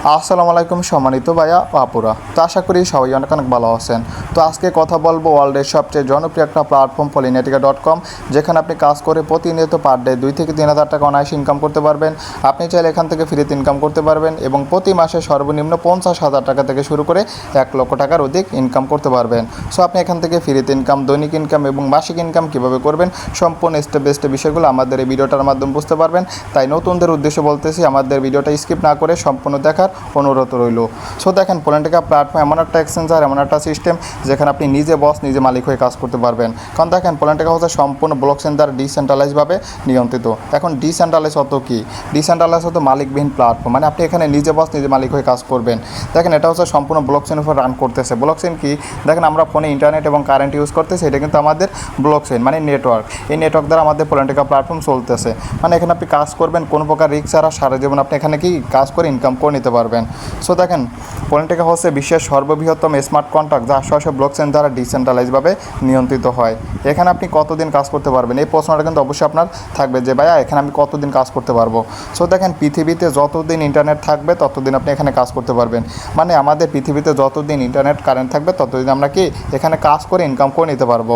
আসসালামু আলাইকুম সম্মানিত ভাইয়া আপুরা। তো আশা করি সবাই অনেক অনেক ভালো আছেন। তো আজকে কথা বলব ওয়ার্ল্ডের সবচেয়ে জনপ্রিয় একটা প্ল্যাটফর্ম পলিনেটিকা ডট কম, যেখানে আপনি কাজ করে প্রতিনিয়ত পার ডে দুই থেকে তিন হাজার টাকা অনায়াসে ইনকাম করতে পারবেন। আপনি চাইলে এখান থেকে ফ্রিতে ইনকাম করতে পারবেন এবং প্রতি মাসে সর্বনিম্ন পঞ্চাশ হাজার টাকা থেকে শুরু করে এক লক্ষ টাকার অধিক ইনকাম করতে পারবেন। সো আপনি এখান থেকে ফ্রিতে ইনকাম দৈনিক ইনকাম এবং মাসিক ইনকাম কীভাবে করবেন, সম্পূর্ণ স্টেপ বাই স্টেপ বিষয়গুলো আমাদের এই ভিডিওটার মাধ্যমে বুঝতে পারবেন। তাই নতুনদের উদ্দেশ্যে বলতেছি, আমাদের ভিডিওটা স্কিপ না করে সম্পূর্ণ দেখার অনুরোধ রইল। সো দেখেন পোলেন্টিকা প্ল্যাটফর্ম এমন একটা এক্সচেঞ্জার এমন একটা সিস্টেম যেখানে আপনি নিজে বস নিজে মালিক হয়ে কাজ করতে পারবেন। কারণ দেখেন পোলেন্টিকা হচ্ছে সম্পূর্ণ ব্লক সেন্টার ডিসেন্ট্রালাইজভাবে নিয়ন্ত্রিত। এখন ডিসেন্ট্রালাইজ অত কি? ডিসেন্ট্রালাইজ হতো মালিকবিহীন প্ল্যাটফর্ম মানে আপনি এখানে নিজে বস নিজে মালিক হয়ে কাজ করবেন। দেখেন, এটা হচ্ছে সম্পূর্ণ ব্লক চেন উপর রান করতেছে। ব্লক চেন কি? দেখেন, আমরা ফোনে ইন্টারনেট এবং কারেন্ট ইউজ করতেছি, এটা কিন্তু আমাদের ব্লক চেন মানে নেটওয়ার্ক এই নেটওয়ার্ক দ্বারা আমাদের পোলেন্টিকা প্ল্যাটফর্ম চলতেছে। মানে এখানে আপনি কাজ করবেন, কোনো প্রকার রিক্স ছাড়া সারা জীবন আপনি এখানে কি কাজ করে ইনকাম করে নিতে পারবেন। সো দেখেন পলিটেকা হচ্ছে বিশ্বের সর্ববৃহত্তম স্মার্ট কন্ট্রাক্ট যা আশেপাশে ব্লক চেন দ্বারা ডিসেন্ট্রালাইজভাবে নিয়ন্ত্রিত হয়। এখানে আপনি কতদিন কাজ করতে পারবেন? এই প্রশ্নটা কিন্তু অবশ্যই আপনার থাকবে যে, ভাইয়া, এখানে আমি কতদিন কাজ করতে পারব? সো দেখেন, পৃথিবীতে যতদিন ইন্টারনেট থাকবে, ততদিন আপনি এখানে কাজ করতে পারবেন। মানে আমাদের পৃথিবীতে যতদিন ইন্টারনেট কারেন্ট থাকবে, ততদিন আমরা কি এখানে কাজ করে ইনকাম করে নিতে পারব।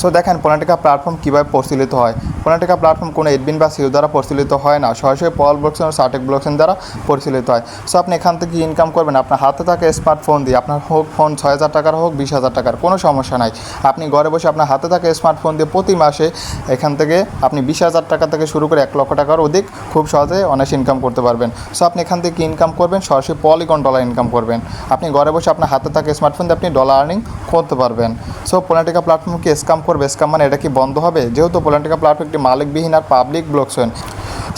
সো দেখেন পোনাটিকা প্ল্যাটফর্ম কীভাবে পরিচালিত হয়? পোনাটিকা প্ল্যাটফর্ম কোনো এডবিন বা সিউ দ্বারা পরিচালিত হয় না। সরাসরি পল ব্লকসেন ও সার্টেক ব্লকসেন দ্বারা পরিচালিত হয়। সো আপনি এখান থেকে ইনকাম করবেন। আপনার হাতে থাকা স্মার্টফোন দিয়ে। আপনার হোক ফোন ছয় হাজার টাকার হোক, বিশ হাজার টাকার, কোনো সমস্যা নাই। আপনি ঘরে বসে আপনার হাতে থাকা স্মার্টফোন দিয়ে প্রতি মাসে এখান থেকে আপনি বিশ হাজার টাকা থেকে শুরু করে এক লক্ষ টাকার অধিক খুব সহজে অনেক ইনকাম করতে পারবেন। সো আপনি এখান থেকে ইনকাম করবেন। সরাসরি পলিগন ডলার ইনকাম করবেন। আপনি ঘরে বসে আপনার হাতে থাকা স্মার্টফোন দিয়ে আপনি ডলার আর্নিং করতে পারবেন। সো পোলাটিকা প্ল্যাটফর্ম কি স্কাম করবে? স্কাম মানে এটা কি বন্ধ হবে? যেহেতু পোলাটিকা প্ল্যাটফর্ম একটি মালিকবিহীন আর পাবলিক ব্লকসেন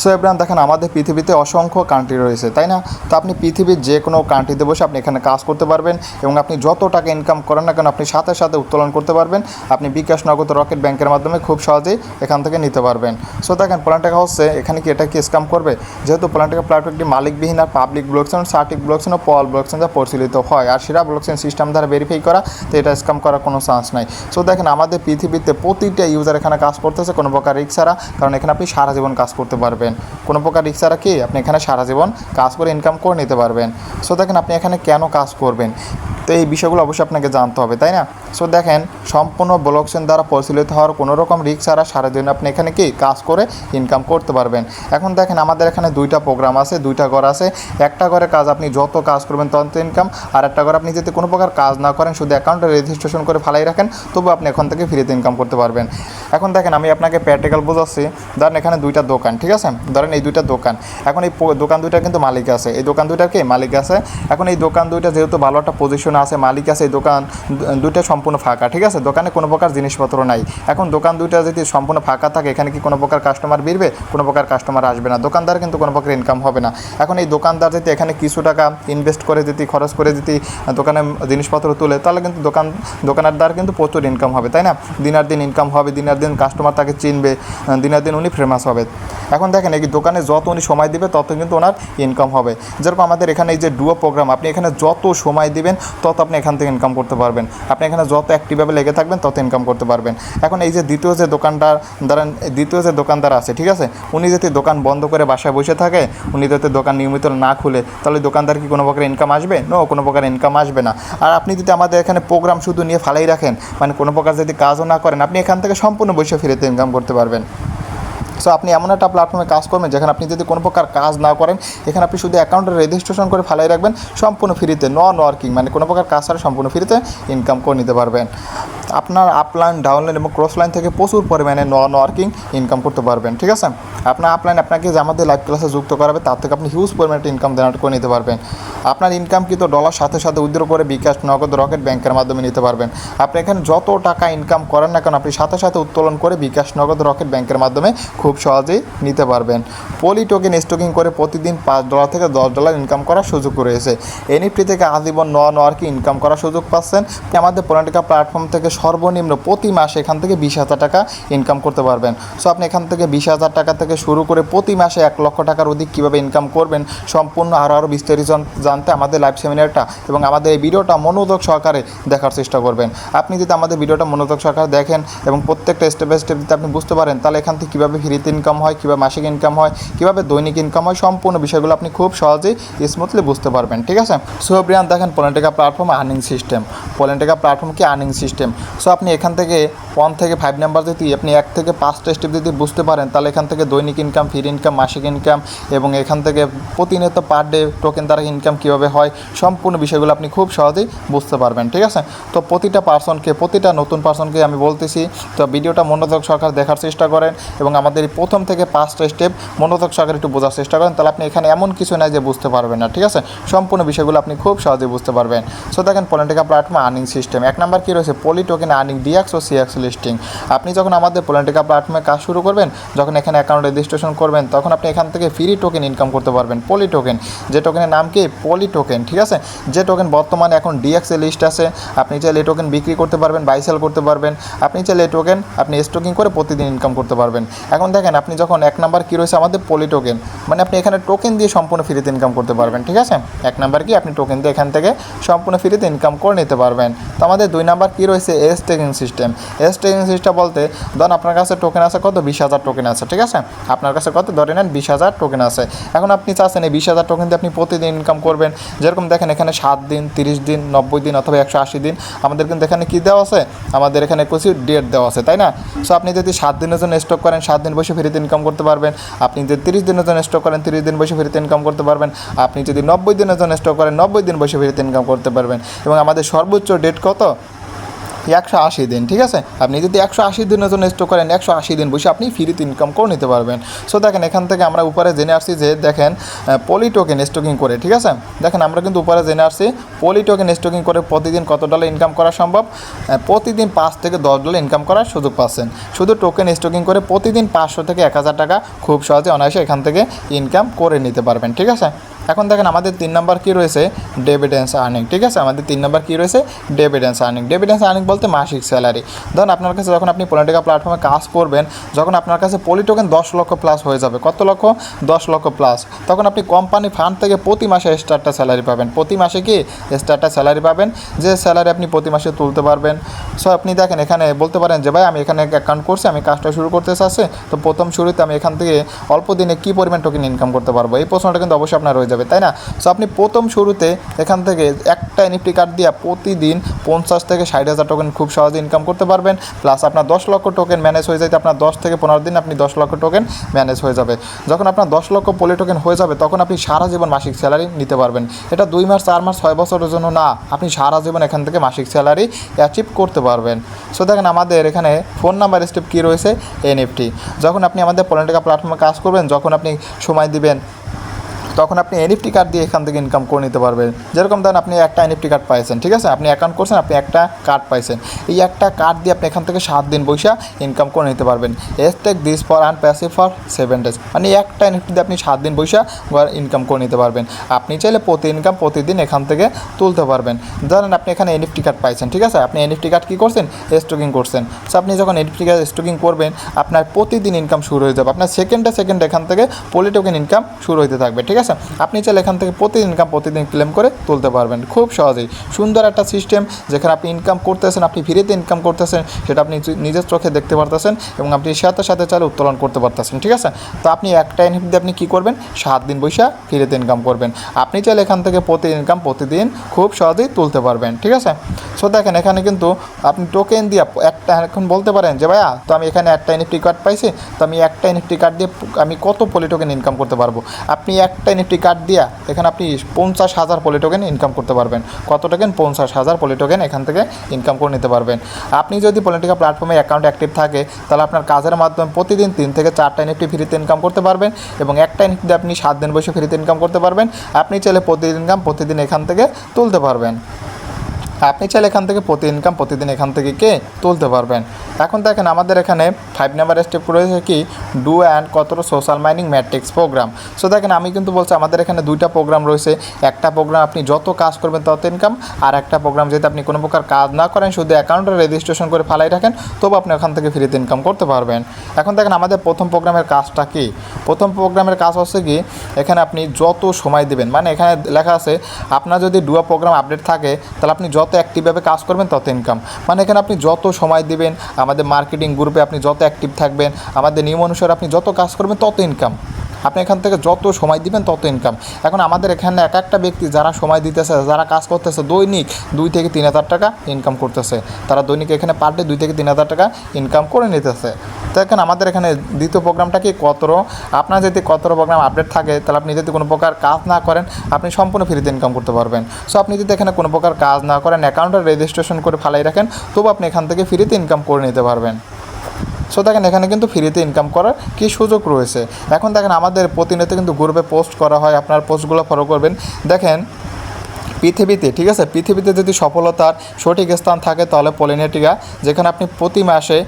সো এবার দেখেন আমাদের পৃথিবীতে অসংখ্য কান্ট্রি রয়েছে, তাই না? তো আপনি পৃথিবীর যে কোনো কান্ট্রিতে বসে আপনি এখানে কাজ করতে পারবেন এবং আপনি যত টাকা ইনকাম করেন না কেন, আপনি সাথে সাথে উত্তোলন করতে পারবেন। আপনি বিকাশ নগদ রকেট ব্যাংকের মাধ্যমে খুব সহজেই এখান থেকে নিতে পারবেন। সো দেখেন প্ল্যান টাকা হচ্ছে, এখানে কি এটা কি স্কাম করবে? যেহেতু প্ল্যান টাকা প্ল্যাটফর্ম মালিকবিহীন আর পাবলিক ব্লকসেন সার্টিক ব্লকসেন ও পল ব্লকসেন যা পরিচালিত হয়। আর সেরা ব্লকসেন সিস্টেম দ্বারা ভেরিফাই করা, তো এটা স্কাম করার কোনো চান্স নাই। সো দেখেন, আমাদের পৃথিবীতে প্রতিটা ইউজার এখানে কাজ করতেছে, কোনো প্রকার রিক্স ছাড়া, কারণ এখানে আপনি সারা জীবন কাজ করতে পারবেন। কোনো প্রকার রিক্স ছাড়া কি আপনি এখানে সারা জীবন কাজ করে ইনকাম করে নিতে পারবেন। সো দেখেন আপনি এখানে কেন কাজ করবেন? তো এই বিষয়গুলো অবশ্যই আপনাকে জানতে হবে, তাই না? সো দেখেন, সম্পূর্ণ ব্লকচেন দ্বারা পরিচালিত হওয়ার কোনো রকম রিক্স ছাড়া সারা সারাদিন আপনি এখানে কি কাজ করে ইনকাম করতে পারবেন। এখন দেখেন, আমাদের এখানে দুইটা প্রোগ্রাম আছে, দুইটা ঘর আছে। একটা ঘরে কাজ আপনি যত কাজ করবেন, তত ইনকাম আর একটা ঘরে আপনি যদি কোনো প্রকার কাজ না করেন, শুধু অ্যাকাউন্টে রেজিস্ট্রেশন করে ফালাই রাখেন তবু আপনি এখন থেকে ফ্রিতে ইনকাম করতে পারবেন। এখন দেখেন, আমি আপনাকে প্র্যাকটিক্যাল বোঝাচ্ছি। ধরেন এখানে দুইটা দোকান, ঠিক আছে? ধরেন এই দুইটা দোকান। এখন এই দোকান দুইটার কিন্তু মালিক আছে। এই দোকান দুইটার কি? মালিক আছে। এখন এই দোকান দুইটা যেহেতু ভালো একটা পজিশনে আছে, মালিক আছে, এই দোকান দুইটা সম্পূর্ণ ফাঁকা, ঠিক আছে? দোকানে কোনো প্রকার জিনিসপত্র নাই। এখন দোকান দুইটা যদি সম্পূর্ণ ফাঁকা থাকে, এখানে কি কোনো প্রকার কাস্টমার বিরবে কোনো প্রকার কাস্টমার আসবে না। দোকানদার কিন্তু কোনো প্রকার ইনকাম হবে না। এখন এই দোকানদার যদি এখানে কিছু টাকা ইনভেস্ট করে, যদি খরচ করে, যদি দোকানে জিনিসপত্র তুলে, তাহলে কিন্তু দোকান দোকানদার কিন্তু প্রচুর ইনকাম হবে, তাই না? দিনার দিন ইনকাম হবে, দিনার দিন কাস্টমার তাকে চিনবে, দিনের দিন উনি ফেমাস হবে। এখন দেখেন এই দোকানে যত উনি সময় দিবে, তত কিন্তু ওনার ইনকাম হবে। যেরকম আমাদের এখানে এই যে ডুয়ো প্রোগ্রাম আপনি এখানে যত সময় দিবেন, তত আপনি এখান থেকে ইনকাম করতে পারবেন। আপনি এখানে যত অ্যাক্টিভভাবে লেগে থাকবেন, তত ইনকাম করতে পারবেন। এখন এই যে দ্বিতীয় যে দোকানদার দ্বারা দ্বিতীয় যে দোকানদার আছে, ঠিক আছে? উনি যদি দোকান বন্ধ করে বাসায় বসে থাকে, উনি যদি দোকান নিয়মিত না খুলে, তাহলে দোকানদার কি কোনো প্রকার ইনকাম আসবে? নো কোনো প্রকার ইনকাম আসবে না। আর আপনি যদি আমাদের এখানে প্রোগ্রাম শুধু নিয়ে ফালাই রাখেন মানে কোনো প্রকার যদি কাজও না করেন, আপনি এখান থেকে সম্পূর্ণ বসে ফিরেতে ইনকাম করতে পারবেন। সো আপনি এমন একটা প্ল্যাটফর্মে কাজ করবেন যেখানে আপনি যদি কোনো প্রকার কাজ না করেন, এখানে আপনি শুধু অ্যাকাউন্টে রেজিস্ট্রেশন করে ফালাই রাখবেন, সম্পূর্ণ ফ্রিতে নন ওয়ার্কিং মানে কোনো প্রকার কাজ ছাড়া সম্পূর্ণ ফ্রিতে ইনকাম করে নিতে পারবেন। আপনার আপলাইন ডাউনলাইন এবং ক্রস লাইন থেকে প্রচুর পরিমাণে নন ওয়ার্কিং ইনকাম করতে পারবেন, ঠিক আছে? আপনার আপলাইন আপনাকে যে আমাদের লাইভ ক্লাসে যুক্ত করাবে, তার থেকে আপনি হিউজ পরিমাণে ইনকাম জেনারেট করে নিতে পারবেন। আপনার ইনকাম কিন্তু ডলার সাথে সাথে উইথড্র করে বিকাশ, নগদ, রকেট ব্যাংকের মাধ্যমে নিতে পারবেন। আপনি এখানে যত টাকা ইনকাম করেন না কেন, আপনি সাথে সাথে উত্তোলন করে বিকাশ, নগদ, রকেট ব্যাংকের মাধ্যমে খুব সহজেই নিতে পারবেন। পলি টোকেন স্টকিং করে প্রতিদিন পাঁচ ডলার থেকে দশ ডলার ইনকাম করার সুযোগ রয়েছে। এনএফটি থেকে আজীবন নন ওয়ার্কি ইনকাম করার সুযোগ পাচ্ছেন। আমাদের পোনাটিকা প্ল্যাটফর্ম থেকে সর্বনিম্ন প্রতি মাসে এখান থেকে বিশ হাজার টাকা ইনকাম করতে পারবেন। সো আপনি এখান থেকে বিশ হাজার টাকা থেকে শুরু করে প্রতি মাসে এক লক্ষ টাকার অধিক কীভাবে ইনকাম করবেন, সম্পূর্ণ আরও আরও বিস্তারিত জানতে আমাদের লাইভ সেমিনারটা এবং আমাদের এই ভিডিওটা মনোযোগ সহকারে দেখার চেষ্টা করবেন। আপনি যদি আমাদের ভিডিওটা মনোযোগ সহকারে দেখেন এবং প্রত্যেকটা স্টেপ বাই স্টেপ যদি আপনি বুঝতে পারেন, তাহলে এখান থেকে কীভাবে ফ্রিতে ইনকাম হয়, কীভাবে মাসিক ইনকাম হয়, কীভাবে দৈনিক ইনকাম হয়, সম্পূর্ণ বিষয়গুলো আপনি খুব সহজেই স্মুথলি বুঝতে পারবেন, ঠিক আছে? সো ব্রিয়ান দেখেন পলেন্টিকা প্ল্যাটফর্ম আর্নিং সিস্টেম পলেন্টিকা প্ল্যাটফর্ম কি আর্নিং সিস্টেম সো আপনি এখান থেকে ওয়ান থেকে ফাইভ নাম্বার যদি আপনি এক থেকে পাঁচটা স্টেপ যদি বুঝতে পারেন, তাহলে এখান থেকে দৈনিক ইনকাম ফ্রি ইনকাম মাসিক ইনকাম এবং এখান থেকে প্রতিনিয়ত পার ডে টোকেন দ্বারা ইনকাম কীভাবে হয়, সম্পূর্ণ বিষয়গুলো আপনি খুব সহজেই বুঝতে পারবেন, ঠিক আছে? তো প্রতিটা পার্সনকে প্রতিটা নতুন পার্সনকে আমি বলতেছি, তো ভিডিওটা মনোযোগ সরকার দেখার চেষ্টা করেন এবং আমাদের প্রথম থেকে পাঁচটা স্টেপ মনোযোগ সরকার একটু বোঝার চেষ্টা করেন, তাহলে আপনি এখানে এমন কিছু নাই যে বুঝতে পারবেন না, ঠিক আছে? সম্পূর্ণ বিষয়গুলো আপনি খুব সহজেই বুঝতে পারবেন। সো দেখেন পলেন্টিকা প্ল্যাটফর্ম আর্নিং সিস্টেম এক নাম্বার কী রয়েছে? পলি টোকেন আর্নিং ডিএক্স ও সিএক্স লিস্টিং আপনি যখন আমাদের পলেন্টিকা প্ল্যাটফর্মে কাজ শুরু করবেন, যখন এখানে অ্যাকাউন্ট রেজিস্ট্রেশন করবেন, তখন আপনি এখান থেকে ফ্রি টোকেন ইনকাম করতে পারবেন পলি টোকেন যে টোকেনের নাম কি? পলি টোকেন ঠিক আছে? যে টোকেন বর্তমানে এখন ডিএক্স এ লিস্ট আছে, আপনি চাইলে টোকেন বিক্রি করতে পারবেন বাই সেল করতে পারবেন। আপনি চাইলে এই টোকেন আপনি স্টকিং করে প্রতিদিন ইনকাম করতে পারবেন। এখন দেখেন, আপনি যখন এক নাম্বার কী রয়েছে আমাদের? পলি টোকেন মানে আপনি এখানে টোকেন দিয়ে সম্পূর্ণ ফ্রিতে ইনকাম করতে পারবেন, ঠিক আছে? এক নাম্বার কি? আপনি টোকেন দিয়ে এখান থেকে সম্পূর্ণ ফ্রিতে ইনকাম করে নিতে পারবেন। তো আমাদের দুই নাম্বার কী রয়েছে? Staking system staking system বলতে, ধরুন আপনার কাছে টোকেন আছে কত? বিশ হাজার টোকেন আছে, ঠিক আছে? আপনার কাছে কত? ধরে নেন বিশ হাজার টোকেন আছে। এখন আপনি চাচ্ছেন এই বিশ হাজার টোকেন দিয়ে আপনি প্রতিদিন ইনকাম করবেন। যেরকম দেখেন এখানে সাত দিন, তিরিশ দিন, নব্বই দিন অথবা একশো আশি দিন, আমাদের কিন্তু এখানে কী দেওয়া আছে? আমাদের এখানে কিছু ডেট দেওয়া আছে, তাই না? সো আপনি যদি সাত দিনের জন্য স্টক করেন, সাত দিন বসে ফ্রিতে ইনকাম করতে পারবেন। আপনি যদি তিরিশ দিনের জন্য স্টক করেন, তিরিশ দিন বসে ফ্রিতে ইনকাম করতে পারবেন। আপনি যদি নব্বই দিনের জন্য স্টক করেন, নব্বই দিন বসে ফ্রিতে ইনকাম করতে পারবেন। এবং আমাদের সর্বোচ্চ ডেট কত? একশো আশি দিন, ঠিক আছে? আপনি যদি একশো আশি দিনের জন্য স্টক করেন, একশো আশি দিন বসে আপনি ফ্রিতে ইনকাম করে নিতে পারবেন। সো দেখেন, এখান থেকে আমরা উপরে জেনে আসছি যে, দেখেন পলি টোকেন স্টকিং করে, ঠিক আছে? দেখেন, আমরা কিন্তু উপরে জেনে আসছি পলি টোকেন স্টকিং করে প্রতিদিন কত ডলার ইনকাম করা সম্ভব? প্রতিদিন পাঁচ থেকে দশ ডলার ইনকাম করার সুযোগ পাচ্ছেন। শুধু টোকেন স্টকিং করে প্রতিদিন পাঁচশো থেকে এক হাজার টাকা খুব সহজে অনায়াসে এখান থেকে ইনকাম করে নিতে পারবেন, ঠিক আছে? এখন দেখেন আমাদের তিন নাম্বার কী রয়েছে? ডেভিডেন্স আর্নিং ঠিক আছে? আমাদের তিন নাম্বার কী রয়েছে? ডেভিডেন্স আর্নিং ডেভিডেন্স আর্নিং বলতে মাসিক স্যালারি ধরুন আপনার কাছে যখন আপনি পলিটিক্যাল প্ল্যাটফর্মে কাজ করবেন, যখন আপনার কাছে পলিটোকেন দশ লক্ষ প্লাস হয়ে যাবে। কত লক্ষ? দশ লক্ষ প্লাস তখন আপনি কোম্পানি ফান্ড থেকে প্রতি মাসে স্টারটা স্যালারি পাবেন। প্রতি মাসে কি? স্টারটা স্যালারি পাবেন। যে স্যালারি আপনি প্রতি মাসে তুলতে পারবেন। সো আপনি দেখেন এখানে বলতে পারেন যে, ভাই, আমি এখানে অ্যাকাউন্ট করছি, আমি কাজটা শুরু করতে চাচ্ছি। তো প্রথম শুরুতে আমি এখান থেকে অল্প দিনে কী পরিমাণ টোকেন ইনকাম করতে পারব? এই প্রশ্নটা কিন্তু অবশ্যই আপনার রয়ে যাবে। তাই না? সো আপনি প্রথম শুরুতে এখান থেকে একটা এনএফটি কার্ড দিয়ে প্রতিদিন পঞ্চাশ থেকে ষাট হাজার টোকেন খুব সহজে ইনকাম করতে পারবেন। প্লাস আপনার দশ লক্ষ টোকেন ম্যানেজ হয়ে যাইতে আপনার দশ থেকে পনেরো দিন আপনি দশ লক্ষ টোকেন ম্যানেজ হয়ে যাবে। যখন আপনার দশ লক্ষ পলি টোকেন হয়ে যাবে, তখন আপনি সারা জীবন মাসিক স্যালারি নিতে পারবেন। এটা দুই মাস, চার মাস, ছয় বছরের জন্য না, আপনি সারা জীবন এখান থেকে মাসিক স্যালারি অ্যাচিভ করতে পারবেন। সো দেখেন আমাদের এখানে ফোন নাম্বার স্টেপ কী রয়েছে? এনএফটি যখন আপনি আমাদের পলিটিক্যাল প্ল্যাটফর্মে কাজ করবেন, যখন আপনি সময় দিবেন তখন আপনি এনএফটি কার্ড দিয়ে এখান থেকে ইনকাম করে নিতে পারবেন। যেরকম ধরেন আপনি একটা এনএফটি কার্ড পাইছেন, ঠিক আছে? আপনি অ্যাকাউন্ট করছেন, আপনি একটা কার্ড পাইছেন। এই একটা কার্ড দিয়ে আপনি এখান থেকে সাত দিন বৈশা ইনকাম করে নিতে পারবেন। Stake this for an passive for seven days মানে একটা এনএফটি দিয়ে আপনি সাত দিন বৈশা ইনকাম করে নিতে পারবেন। আপনি চাইলে প্রতি ইনকাম প্রতিদিন এখান থেকে তুলতে পারবেন। ধরেন আপনি এখানে এনএফটি কার্ড পাইছেন, ঠিক আছে? আপনি এনএফটি কার্ড কী করছেন? স্টকিং করছেন। সো আপনি যখন এনএফটি কার্ড স্টকিং করবেন, আপনার প্রতিদিন ইনকাম শুরু হয়ে যাবে। আপনার সেকেন্ডে সেকেন্ডে এখান থেকে পলিটোকেন ইনকাম শুরু হতে থাকবে, ঠিক আছে? আপনি চাইলে এখান থেকে প্রতিদিন ইনকাম প্রতিদিন ক্লেম করে তুলতে পারবেন। খুব সহজেই। সুন্দর একটা সিস্টেম যেখানে আপনি ইনকাম করতেছেন, আপনি ফ্রিতে ইনকাম করতেছেন, সেটা আপনি নিজের চোখে দেখতে পারতেছেন এবং আপনি সাথে সাথে চাইলে উত্তোলন করতে পারতেছেন, ঠিক আছে? তো আপনি একটা এনএফটি দিয়ে আপনি কী করবেন? সাত দিন বৈশা ফ্রিতে ইনকাম করবেন। আপনি চাইলে এখান থেকে প্রতি ইনকাম প্রতিদিন খুব সহজেই তুলতে পারবেন, ঠিক আছে? সো দেখেন, এখানে কিন্তু আপনি টোকেন দিয়ে একটা এখন বলতে পারেন যে, ভাইয়া, তো আমি এখানে একটা এনএফটি কার্ড পাইছি, তো আমি একটা এনএফটি কার্ড দিয়ে আমি কত পলি টোকেন ইনকাম করতে পারব? আপনি একটা এনএফটি কার্ড দিয়া এখানে আপনি পঞ্চাশ হাজার পলিটোকেন ইনকাম করতে পারবেন। কত টোকেন পঞ্চাশ হাজার পলিটোকেন এখান থেকে ইনকাম করে নিতে পারবেন। আপনি যদি পলিটিকা প্ল্যাটফর্মে অ্যাকাউন্ট অ্যাক্টিভ থাকে, তাহলে আপনার কাজের মাধ্যমে প্রতিদিন তিন থেকে চারটা এনএফটি ফ্রিতে ইনকাম করতে পারবেন এবং একটা এনএফটি আপনি সাত দিন বসে ফ্রিতে ইনকাম করতে পারবেন। আপনি চাইলে প্রতিদিন ইনকাম প্রতিদিন এখান থেকে তুলতে পারবেন। আপনি চাইলে এখান থেকে প্রতি ইনকাম প্রতিদিন এখান থেকে কে তুলতে পারবেন। এখন দেখেন আমাদের এখানে ফাইভ নাম্বার স্টেপ রয়েছে কি ডু অ্যান্ড কতটা social mining matrix program so দেখেন আমি কিন্তু বলছি আমাদের এখানে দুইটা প্রোগ্রাম রয়েছে। একটা প্রোগ্রাম আপনি যত কাজ করবেন তত ইনকাম আর একটা প্রোগ্রাম যেহেতু আপনি কোনো প্রকার কাজ না করেন, শুধু অ্যাকাউন্টে রেজিস্ট্রেশন করে ফালাই রাখেন, তবু আপনি ওখান থেকে ফ্রিতে ইনকাম করতে পারবেন। এখন দেখেন আমাদের প্রথম প্রোগ্রামের কাজটা কি? প্রথম প্রোগ্রামের কাজ হচ্ছে কি, এখানে আপনি যত সময় দিবেন মানে এখানে লেখা আছে, আপনার যদি ডুয়া প্রোগ্রাম আপডেট থাকে, তাহলে আপনি যত অ্যাক্টিভভাবে কাজ করবেন, তত ইনকাম মানে এখানে আপনি যত সময় দেবেন, আমাদের মার্কেটিং গ্রুপে আপনি যত অ্যাক্টিভ থাকবেন, আমাদের নিয়ম অনুসারে আপনি যত কাজ করবেন, তত ইনকাম আপনি এখান থেকে যত সময় দিবেন তত ইনকাম এখন আমাদের এখানে এক একটা ব্যক্তি যারা সময় দিতেছে, যারা কাজ করতেছে, দৈনিক দুই থেকে তিন হাজার টাকা ইনকাম করতেছে। তারা দৈনিক এখানে পার ডে দুই থেকে তিন হাজার টাকা ইনকাম করে নিতেছে। তো এখন আমাদের এখানে দ্বিতীয় প্রোগ্রামটা কি? কতর? আপনার যদি কতর প্রোগ্রাম আপডেট থাকে, তাহলে আপনি যদি কোনো প্রকার কাজ না করেন, আপনি সম্পূর্ণ ফ্রিতে ইনকাম করতে পারবেন। সো আপনি যদি এখানে কোনো প্রকার কাজ না করেন অ্যাকাউন্টে রেজিস্ট্রেশন করে ফালাই রাখেন, তবু আপনি এখান থেকে ফ্রিতে ইনকাম করে নিতে পারবেন। সো দেখেন, এখানে কিন্তু ফ্রিতে ইনকাম করার কী সুযোগ রয়েছে? এখন দেখেন, আমাদের প্রতিনিয়ত কিন্তু গ্রুপে পোস্ট করা হয়, আপনার পোস্টগুলো ফলো করবেন। দেখেন পৃথিবীতে, ঠিক আছে? পৃথিবীতে যদি সফলতার সঠিক স্থান থাকে তাহলে পলিনেটিকা, যেখানে আপনি প্রতি মাসে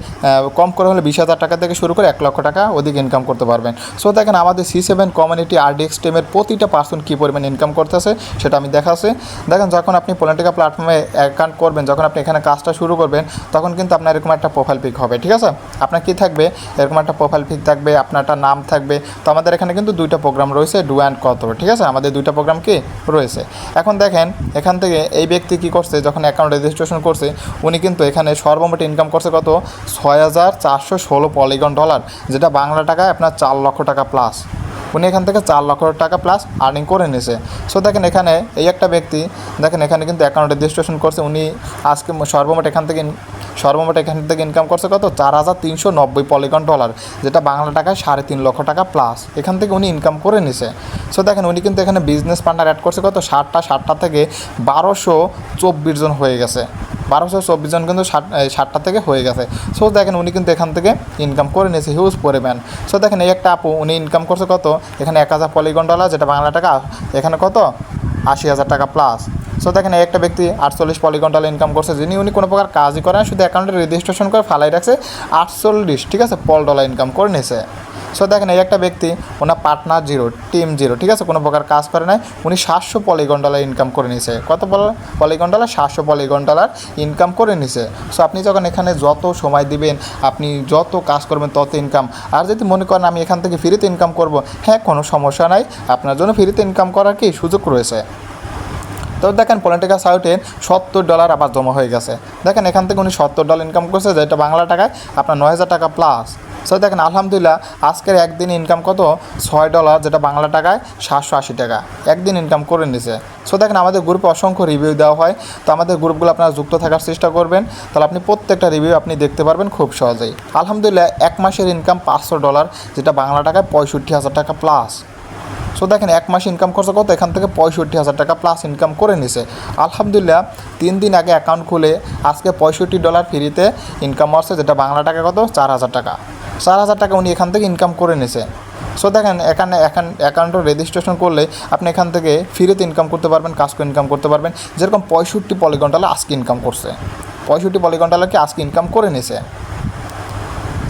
কম করে হলে বিশ হাজার টাকা থেকে শুরু করে এক লক্ষ টাকা অধিক ইনকাম করতে পারবেন। সো দেখেন আমাদের সি সেভেন কমিউনিটি আরডিএক্স টিমের প্রতিটা পার্সন কী পরিমাণ ইনকাম করতেছে সেটা আমি দেখাচ্ছি। দেখেন, যখন আপনি পলিনেটিকা প্ল্যাটফর্মে অ্যাকাউন্ট করবেন, যখন আপনি এখানে কাজটা শুরু করবেন, তখন কিন্তু আপনার এরকম একটা প্রোফাইল পিক হবে, ঠিক আছে? আপনার কী থাকবে? এরকম একটা প্রোফাইল পিক থাকবে আপনার একটা নাম থাকবে। তো আমাদের এখানে কিন্তু দুইটা প্রোগ্রাম রয়েছে ডু অ্যান্ড কত ঠিক আছে? আমাদের দুইটা প্রোগ্রাম কি? রয়েছে। এখন দেখেন এখান থেকে এই ব্যক্তি কি করছে, যখন অ্যাকাউন্ট রেজিস্ট্রেশন করছে, উনি কিন্তু এখানে সর্বমোট ইনকাম করছে কত? ছয় হাজার চারশো ষোলো পলিগন ডলার যেটা বাংলা টাকায় আপনার চার লক্ষ টাকা প্লাস উনি এখান থেকে চার লক্ষ টাকা প্লাস আর্নিং করে নিয়েছে সো দেখেন এখানে এই একটা ব্যক্তি, দেখেন এখানে কিন্তু অ্যাকাউন্ট রেজিস্ট্রেশন করছে, উনি আজকে সর্বমোট এখান থেকে সর্বমোট এখান থেকে ইনকাম করছে কত? চার হাজার তিনশো নব্বই পলিগন ডলার যেটা বাংলা টাকায় সাড়ে তিন লক্ষ টাকা প্লাস এখান থেকে উনি ইনকাম করে নিছে। সো দেখেন, উনি কিন্তু এখানে বিজনেস পার্টনার অ্যাড করছে কত? ষাটটা ষাটটা থেকে বারোশো চব্বিশ জন হয়ে গেছে। বারোশো চব্বিশ জন কিন্তু ষাট ষাটটা থেকে হয়ে গেছে। সো দেখেন, উনি কিন্তু এখান থেকে ইনকাম করে নিয়েছে হিউজ পরিমাণ। সো দেখেন, এই একটা আপু, উনি ইনকাম করছে কত? এখানে এক হাজার পলিগন ডলার যেটা বাংলা টাকা, এখানে কত? আশি হাজার টাকা প্লাস সো দেখেন একটা ব্যক্তি আটচল্লিশ পলিগন ডলার ইনকাম করছে, যিনি উনি কোনো প্রকার কাজই করেন শুধু অ্যাকাউন্টে রেজিস্ট্রেশন করে ফালাই রাখছে, আটচল্লিশ, ঠিক আছে, পল ডলার ইনকাম করে নিয়েছে সো দেখেন, এই একটা ব্যক্তি, owner partner zero team zero ঠিক আছে, কোনো প্রকার কাজ করে নাই, উনি সাতশো পলিগন ডলার ইনকাম করে নিছে। কত পলিগন ডলার সাতশো পলিগন ডলার ইনকাম করে নিছে। সো আপনি যখন এখানে যত সময় দিবেন, আপনি যত কাজ করবেন, তত ইনকাম আর যদি মনে করেন আমি এখান থেকে ফ্রিতে ইনকাম করব হ্যাঁ কোনো সমস্যা নাই, আপনার জন্য ফ্রিতে ইনকাম করার কি সুযোগ রয়েছে। তো দেখেন পলিটিক্যাল সাইটে সত্তর ডলার আবার জমা হয়ে গেছে। দেখেন এখান থেকে উনি সত্তর ডলার ইনকাম করছে, যেটা বাংলা টাকায় আপনার নয় হাজার টাকা প্লাস সো দেখেন আলহামদুলিল্লাহ, আজকের একদিন ইনকাম কত? ছয় ডলার যেটা বাংলা টাকায় সাতশো আশি টাকা। একদিন ইনকাম করে নিছে। সো দেখেন আমাদের গ্রুপে অসংখ্য রিভিউ দেওয়া হয়। তো আমাদের গ্রুপগুলো আপনারা যুক্ত থাকার চেষ্টা করবেন। তাহলে আপনি প্রত্যেকটা রিভিউ আপনি দেখতে পারবেন খুব সহজেই। আলহামদুলিল্লাহ, এক মাসের ইনকাম পাঁচশো ডলার যেটা বাংলা টাকায় পঁয়ষট্টি হাজার টাকা প্লাস সো দেখেন, এক মাস ইনকাম খরচা কত? এখান থেকে পঁয়ষট্টি হাজার টাকা প্লাস ইনকাম করে নিছে। আলহামদুলিল্লাহ, তিন দিন আগে অ্যাকাউন্ট খুলে আজকে পঁয়ষট্টি ডলার ফ্রিতে ইনকাম আসছে, যেটা বাংলা টাকা কত? চার হাজার টাকা। চার হাজার টাকা উনি এখান থেকে ইনকাম করে নিছে। সো দেখেন, এখানে, এখান অ্যাকাউন্টে রেজিস্ট্রেশন করলে আপনি এখান থেকে ফ্রিতে ইনকাম করতে পারবেন কাজ করে ইনকাম করতে পারবেন। যেরকম পঁয়ষট্টি পলিগন ডলার আজকে ইনকাম করছে। পঁয়ষট্টি পলিগন ডলারকে আজকে ইনকাম করে নিছে?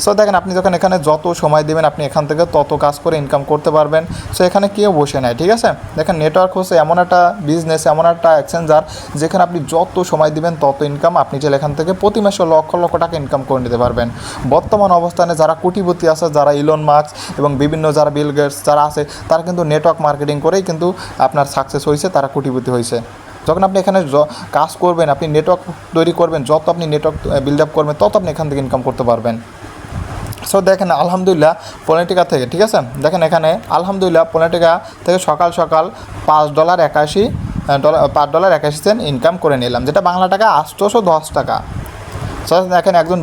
সো দেখেন, আপনি যখন এখানে যত সময় দেবেন, আপনি এখান থেকে তত কাজ করে ইনকাম করতে পারবেন। সো এখানে কেউ বসে নেয় ঠিক আছে? দেখেন নেটওয়ার্ক হচ্ছে এমন একটা বিজনেস এমন একটা এক্সচেঞ্জার যেখানে আপনি যত সময় দিবেন, তত ইনকাম আপনি চাইলে এখান থেকে প্রতি মাসে লক্ষ লক্ষ টাকা ইনকাম করে নিতে পারবেন। বর্তমান অবস্থানে যারা কোটিপতি আছে, যারা ইলন মার্কস এবং বিভিন্ন যারা বিল গেটস যারা আছে, তারা কিন্তু নেটওয়ার্ক মার্কেটিং করেই কিন্তু আপনার সাকসেস হয়েছে, তারা কোটিপতি হয়েছে। যখন আপনি এখানে কাজ করবেন, আপনি নেটওয়ার্ক তৈরি করবেন, যত আপনি নেটওয়ার্ক বিল্ড আপ করবেন, তত আপনি এখান থেকে ইনকাম করতে পারবেন। সো দেখেন, আলহামদুলিল্লাহ পলিটিকা থেকে, ঠিক আছে? দেখেন এখানে, আলহামদুলিল্লাহ পলিটিকা থেকে সকাল সকাল পাঁচ ডলার একাশি ডলার পাঁচ ডলার একাশি সেন্ট ইনকাম করে নিলাম, যেটা বাংলা টাকা আটশোশো দশ টাকা। দেখেন একজন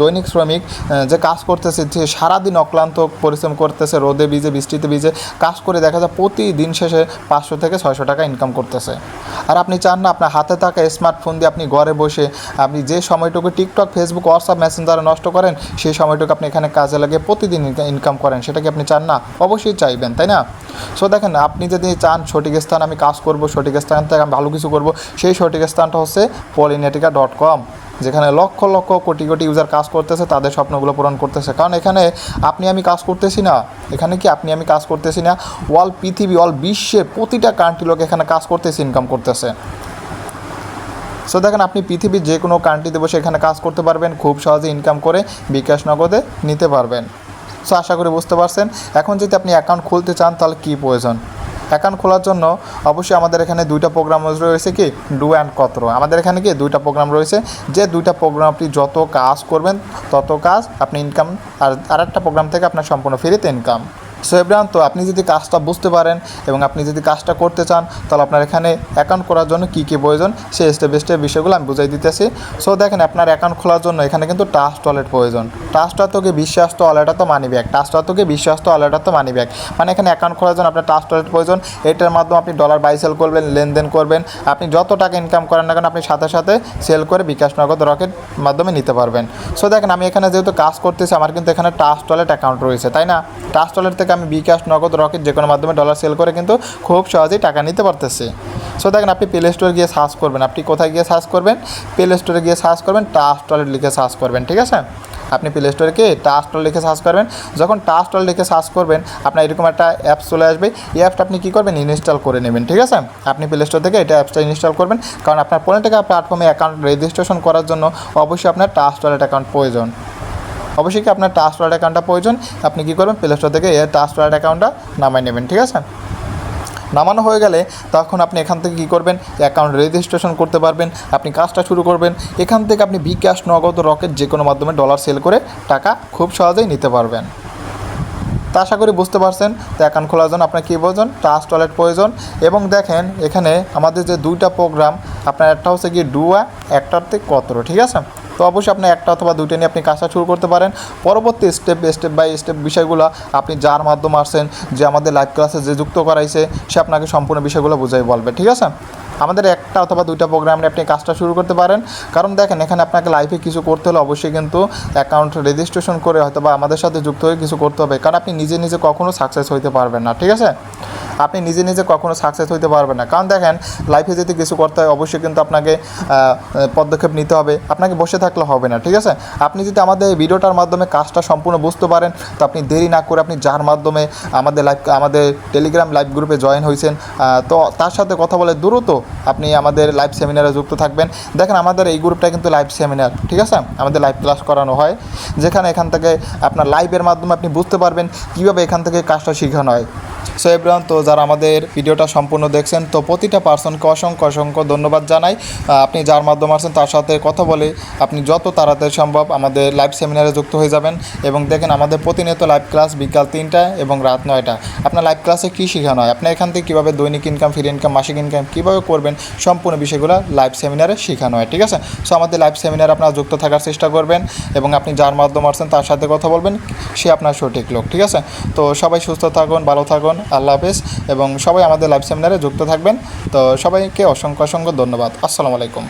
দৈনিক শ্রমিক যে কাজ করতেছে, যে সারাদিন অক্লান্ত পরিশ্রম করতেছে, রোদে ভিজে, বৃষ্টিতে ভিজে, কাজ করে দেখা যায় প্রতিদিন শেষে পাঁচশো থেকে ছয়শো টাকা ইনকাম করতেছে। আর আপনি চান না, আপনার হাতে থাকা স্মার্টফোন দিয়ে আপনি ঘরে বসে আপনি যে সময়টুকু টিকটক ফেসবুক হোয়াটসঅ্যাপ মেসেঞ্জারে নষ্ট করেন, সেই সময়টুকু আপনি এখানে কাজে লাগিয়ে প্রতিদিন ইনকাম করেন। সেটা কি আপনি চান না? অবশ্যই চাইবেন, তাই না? সো দেখেন, আপনি যদি চান সঠিক স্থান আমি কাজ করব, সঠিক স্থান থেকে আমি ভালো কিছু করব, সেই সঠিক স্থানটা হচ্ছে পলিনেটিকা ডট কম যেখানে লক্ষ লক্ষ কোটি কোটি ইউজার কাজ করতেছে, তাদের স্বপ্নগুলো পূরণ করতেছে। কারণ এখানে আপনি আমি কাজ করতেছি না। এখানে কি আপনি আমি কাজ করতেছি না? অল পৃথিবী অল বিশ্বে প্রতিটা কান্ট্রি লোক এখানে কাজ করতেছে ইনকাম করতেছে। সো দেখেন, আপনি পৃথিবীর যে কোনো কান্ট্রিতে বসে এখানে কাজ করতে পারবেন, খুব সহজে ইনকাম করে বিকাশ নগদে নিতে পারবেন। সো আশা করি বুঝতে পারছেন। এখন যদি আপনি অ্যাকাউন্ট খুলতে চান, তাহলে কী প্রয়োজন? অ্যাকাউন্ট খোলার জন্য অবশ্যই আমাদের এখানে দুইটা প্রোগ্রাম রয়েছে কি, ডু অ্যান্ড কত আমাদের এখানে কি দুইটা প্রোগ্রাম রয়েছে। যে দুইটা প্রোগ্রাম আপনি যত কাজ করবেন, তত কাজ আপনি ইনকাম আর আরেকটা প্রোগ্রাম থেকে আপনার সম্পূর্ণ ফ্রিতে ইনকাম সো এভরিওয়ান, তো আপনি যদি কাজটা বুঝতে পারেন এবং আপনি যদি কাজটা করতে চান, তাহলে আপনার এখানে অ্যাকাউন্ট করার জন্য কী কী প্রয়োজন, সেই স্টেপ স্টেপ বিষয়গুলো আমি বুঝাই দিতেছি। সো দেখেন, আপনার অ্যাকাউন্ট খোলার জন্য এখানে কিন্তু টাচ টয়লেট প্রয়োজন। টাচ তোকে বিশ্বাস তো তো মানি ব্যাগ টাচ তোকে বিশ্বাস তো তো মানি ব্যাগ মানে এখানে অ্যাকাউন্ট খোলার জন্য আপনার টাচ টয়লেট প্রয়োজন। এটার মাধ্যমে আপনি ডলার বাই সেল করবেন, লেনদেন করবেন। আপনি যত টাকা ইনকাম করেন না কেন, আপনি সাথে সাথে সেল করে বিকাশ নগদ রকেট মাধ্যমে নিতে পারবেন। সো দেখেন, আমি এখানে যেহেতু কাজ করতেছি, আমার কিন্তু এখানে টাচ টয়লেট অ্যাকাউন্ট রয়েছে, তাই না? টাচ টয়লেট থেকে আমি বিকাশ, নগদ, রকেট যে কোনো মাধ্যমে ডলার সেল করে কিন্তু খুব সহজেই টাকা নিতে পারতেছি। সো দেখেন আপনি প্লে স্টোরে গিয়ে সার্চ করবেন। আপনি কোথায় গিয়ে সার্চ করবেন? প্লে স্টোরে গিয়ে সার্চ করবেন টাচ টয়লেট লিখে সার্চ করবেন, ঠিক আছে? আপনি প্লে স্টোরে গিয়ে টাচ টল লিখে সার্চ করবেন। যখন টাচ টল লিখে সার্চ করবেন, আপনার এরকম একটা অ্যাপস চলে আসবে। এই অ্যাপটা আপনি কী করবেন? ইনস্টল করে নেবেন, ঠিক আছে? আপনি প্লে স্টোর থেকে এটা অ্যাপসটা ইনস্টল করবেন। কারণ আপনার পনেরো টাকা প্ল্যাটফর্মে অ্যাকাউন্ট রেজিস্ট্রেশন করার জন্য অবশ্যই আপনার টাচ টয়লেট অ্যাকাউন্ট প্রয়োজন। অবশ্যই কি আপনার টাচ টয়লেট অ্যাকাউন্টটা প্রয়োজন? আপনি কী করবেন? প্লে স্টোর থেকে এই টাচ টয়লেট অ্যাকাউন্টটা নামাই নেবেন, ঠিক আছে? নামানো হয়ে গেলে তখন আপনি এখান থেকে কী করবেন? অ্যাকাউন্ট রেজিস্ট্রেশন করতে পারবেন, আপনি কাজটা শুরু করবেন। এখান থেকে আপনি বিকাশ নগদ রকেট যে কোনো মাধ্যমে ডলার সেল করে টাকা খুব সহজেই নিতে পারবেন। তা আশা করি বুঝতে পারছেন। তো অ্যাকাউন্ট খোলার জন্য আপনার কী প্রয়োজন? টাচ টয়লেট প্রয়োজন। এবং দেখেন, এখানে আমাদের যে দুইটা প্রোগ্রাম আপনার একটা হচ্ছে গিয়ে ডুয়া একটাতে কতর ঠিক আছে? তো অবশ্যই আপনি একটা অথবা দুইটা নিয়ে আপনি কাজটা শুরু করতে পারেন। পরবর্তী স্টেপ স্টেপ বাই স্টেপ বিষয়গুলো আপনি যার মাধ্যমে আসছেন, যে আমাদের লাইভ ক্লাসে যে যুক্ত করাইছে, সে আপনাকে সম্পূর্ণ বিষয়গুলো বুঝাই বলবে, ঠিক আছে? আমাদের একটা অথবা দুইটা প্রোগ্রামে আপনি কাজটা শুরু করতে পারেন। কারণ দেখেন, এখানে আপনাকে লাইফে কিছু করতে হলে অবশ্যই কিন্তু অ্যাকাউন্ট রেজিস্ট্রেশন করে হয়তো বা আমাদের সাথে যুক্ত হয়ে কিছু করতে হবে। কারণ আপনি নিজে নিজে কখনো সাকসেস হইতে পারবেন না, ঠিক আছে? আপনি নিজে নিজে কখনো সাকসেস হইতে পারবেন না। কারণ দেখেন লাইফে যদি কিছু করতে হয়, অবশ্যই কিন্তু আপনাকে পদক্ষেপ নিতে হবে। আপনাকে বসে থাকলে হবে না, ঠিক আছে? আপনি যদি আমাদের এই ভিডিওটার মাধ্যমে কাজটা সম্পূর্ণ বুঝতে পারেন, তো আপনি দেরি না করে আপনি যার মাধ্যমে আমাদের লাইভ আমাদের টেলিগ্রাম লাইভ গ্রুপে জয়েন হয়েছেন তো তার সাথে কথা বলে দ্রুত আপনি আমাদের লাইভ সেমিনারে যুক্ত থাকবেন। দেখেন, আমাদের এই গ্রুপটা কিন্তু লাইভ সেমিনার ঠিক আছে? আমাদের লাইভ ক্লাস করানো হয়, যেখানে এখান থেকে আপনার লাইভের মাধ্যমে আপনি বুঝতে পারবেন কীভাবে এখান থেকে কাজটা শেখানো হয়। সো এভরিওয়ান, তো যারা আমাদের ভিডিওটা সম্পূর্ণ দেখছেন, তো প্রতিটা পার্সনকে অসংখ্য অসংখ্য ধন্যবাদ জানাই। আপনি যার মাধ্যমে আছেন তার সাথে কথা বলে আপনি যত তাড়াতাড়ি সম্ভব আমাদের লাইভ সেমিনারে যুক্ত হয়ে যাবেন এবং দেখেন আমাদের প্রতিনিয়ত লাইভ ক্লাস বিকাল তিনটা এবং রাত নয়টা। আপনার লাইভ ক্লাসে কী শেখানো হয়? আপনি এখান থেকে কীভাবে দৈনিক ইনকাম ফ্রি ইনকাম মাসিক ইনকাম কীভাবে করবেন? সম্পূর্ণ বিষয়গুলো লাইভ সেমিনারে শেখানো হয়, ঠিক আছে? সো আমাদের লাইভ সেমিনারে আপনারা যুক্ত থাকার চেষ্টা করবেন এবং আপনি যার মাধ্যমে আসছেন তার সাথে কথা বলবেন, সে আপনার সঠিক লোক, ঠিক আছে? তো সবাই সুস্থ থাকুন, ভালো থাকুন আল্লাহ হাফেজ, এবং সবাই আমাদের লাইভ সেমিনারে যুক্ত থাকবেন। তো সবাইকে অসংখ্য অসংখ্য ধন্যবাদ। আসসালামু আলাইকুম।